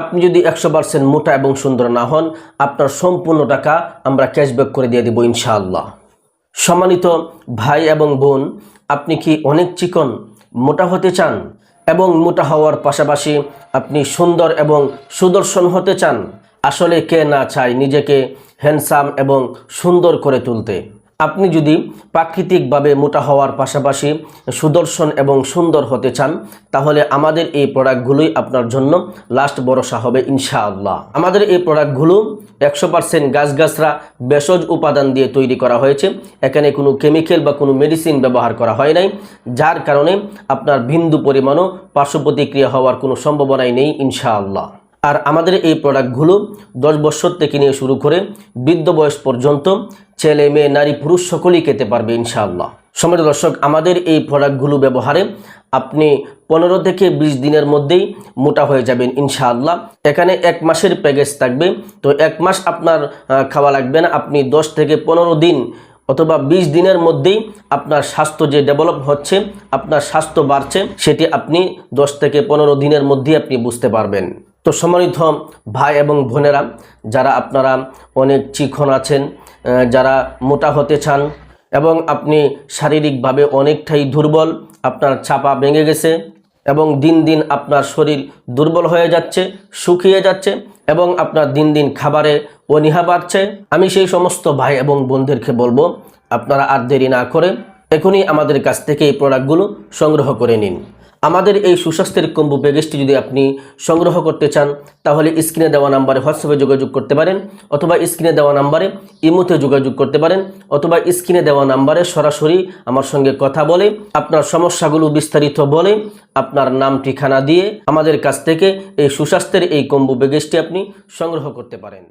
আপনি যদি একশো পার্সেন্ট মোটা এবং সুন্দর না হন, আপনার সম্পূর্ণ টাকা আমরা ক্যাশব্যাক করে দিয়ে দেবো ইনশাআল্লাহ। সম্মানিত ভাই এবং বোন, আপনি কি অনেক চিকন, মোটা হতে চান এবং মোটা হওয়ার পাশাপাশি আপনি সুন্দর এবং সুদর্শন হতে চান? আসলে কে না চায় নিজেকে হ্যান্ডসাম এবং সুন্দর করে তুলতে। আপনি যদি প্রাকৃতিকভাবে মোটা হওয়ার পাশাপাশি সুদর্শন এবং সুন্দর হতে চান, তাহলে আমাদের এই প্রোডাক্টগুলোই আপনার জন্য লাস্ট ভরসা হবে ইনশাআল্লাহ। আমাদের এই প্রোডাক্টগুলো একশো পার্সেন্ট গাছগাছরা ভেষজ উপাদান দিয়ে তৈরি করা হয়েছে। এখানে কোনো কেমিক্যাল বা কোনো মেডিসিন ব্যবহার করা হয় নাই, যার কারণে আপনার বিন্দু পরিমাণও পার্শ্ব প্রতিক্রিয়া হওয়ার কোনো সম্ভাবনাই নেই ইনশাআল্লাহ। আর আমাদের এই প্রোডাক্টগুলো দশ বছর থেকে নিয়ে শুরু করে বৃদ্ধ বয়স পর্যন্ত ছেলে, মেয়ে, নারী, পুরুষ সকলেই খেতে পারবে ইনশাআল্লাহ। সময় দর্শক, আমাদের এই প্রোডাক্টগুলো ব্যবহারে আপনি পনেরো থেকে বিশ দিনের মধ্যেই মোটা হয়ে যাবেন ইনশাআল্লাহ। এখানে এক মাসের প্যাকেজ থাকবে। তো এক মাস আপনার খাওয়া লাগবে না। আপনি দশ থেকে পনেরো দিন অথবা বিশ দিনের মধ্যেই আপনার স্বাস্থ্য যে ডেভেলপ হচ্ছে, আপনার স্বাস্থ্য বাড়ছে, সেটি আপনি দশ থেকে পনেরো দিনের মধ্যেই আপনি বুঝতে পারবেন। তো সম্মানিত ভাই এবং বোনেরা, যারা আপনারা অনেক চিকন আছেন যারা মোটা হতে চান এবং আপনি শারীরিকভাবে অনেকটাই দুর্বল, আপনার চাপা ভেঙে গেছে এবং দিন দিন আপনার শরীর দুর্বল হয়ে যাচ্ছে, শুকিয়ে যাচ্ছে এবং আপনার দিন দিন খাবারে অনীহা বাড়ছে। আমি সেই সমস্ত ভাই এবং বোনদেরকে বলব, আপনারা আর দেরি না করে এখনই আমাদের কাছ থেকে এই প্রোডাক্টগুলো সংগ্রহ করে নিন। আমাদের এই সুস্বাস্থ্যের কম্বু প্যাকেজটি যদি আপনি সংগ্রহ করতে চান, তাহলে স্ক্রিনে দেওয়া নাম্বারে হোয়াটসঅ্যাপে যোগাযোগ করতে পারেন অথবা স্ক্রিনে দেওয়া নাম্বারে ইমোতে যোগাযোগ করতে পারেন অথবা স্ক্রিনে দেওয়া নাম্বারে সরাসরি আমার সঙ্গে কথা বলে, আপনার সমস্যাগুলো বিস্তারিত বলে, আপনার নাম, ঠিকানা দিয়ে আমাদের কাছ থেকে এই সুস্বাস্থ্যের এই কম্বু প্যাকেজটি আপনি সংগ্রহ করতে পারেন।